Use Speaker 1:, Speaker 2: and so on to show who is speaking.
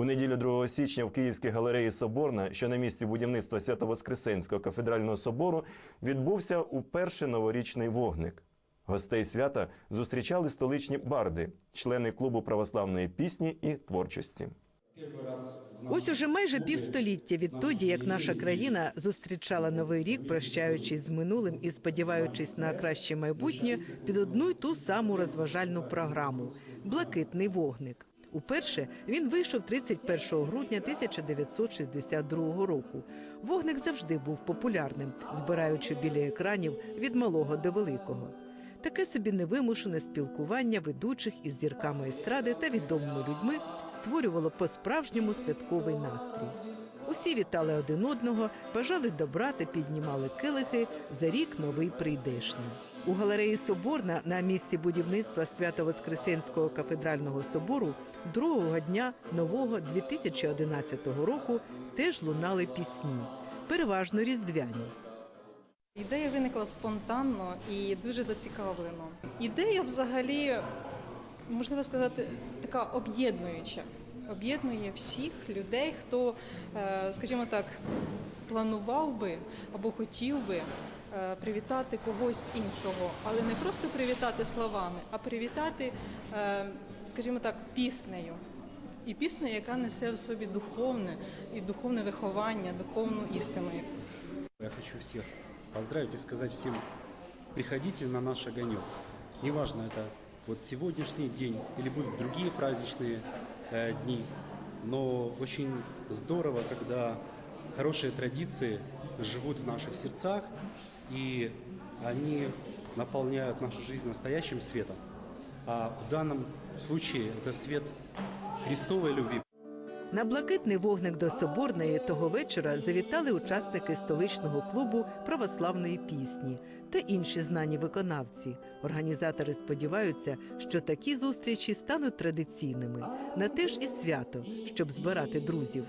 Speaker 1: У неділю 2 січня в Київській галереї Соборна, що на місці будівництва Свято-Воскресенського кафедрального собору, відбувся уперше новорічний вогник. Гостей свята зустрічали столичні барди, члени клубу православної пісні і творчості.
Speaker 2: Ось уже майже півстоліття відтоді, як наша країна зустрічала новий рік, прощаючись з минулим і сподіваючись на краще майбутнє, під одну й ту саму розважальну програму Блакитний вогник. Уперше він вийшов 31 грудня 1962 року. Вогник завжди був популярним, збираючи біля екранів від малого до великого. Таке собі невимушене спілкування ведучих із зірками естради та відомими людьми створювало по-справжньому святковий настрій. Усі вітали один одного, бажали добра та піднімали килихи за рік новий прийдешній. У галереї Соборна на місці будівництва Свято-Воскресенського кафедрального собору другого дня нового 2011 року теж лунали пісні, переважно різдвяні.
Speaker 3: Ідея виникла спонтанно і дуже зацікавлено. Ідея взагалі, можливо сказати, така об'єднуюча. Об'єднує всіх людей, хто, е, скажімо так, планував би або хотів би е, привітати когось іншого, але не просто привітати словами, а привітати, е, скажімо так, піснею. І пісня, яка несе в собі духовне і духовне виховання, духовну істину якусь.
Speaker 4: Я хочу всех поздравить и сказать всем, приходите на наш огонек. Неважно, это вот сегодняшний день или будут другие праздничные э, дни, но очень здорово, когда хорошие традиции живут в наших сердцах, и они наполняют нашу жизнь настоящим светом. А в данном случае это свет Христовой любви.
Speaker 2: На блакитний вогник до Соборної того вечора завітали учасники столичного клубу православної пісні та інші знані виконавці. Організатори сподіваються, що такі зустрічі стануть традиційними на те ж і свято, щоб збирати друзів.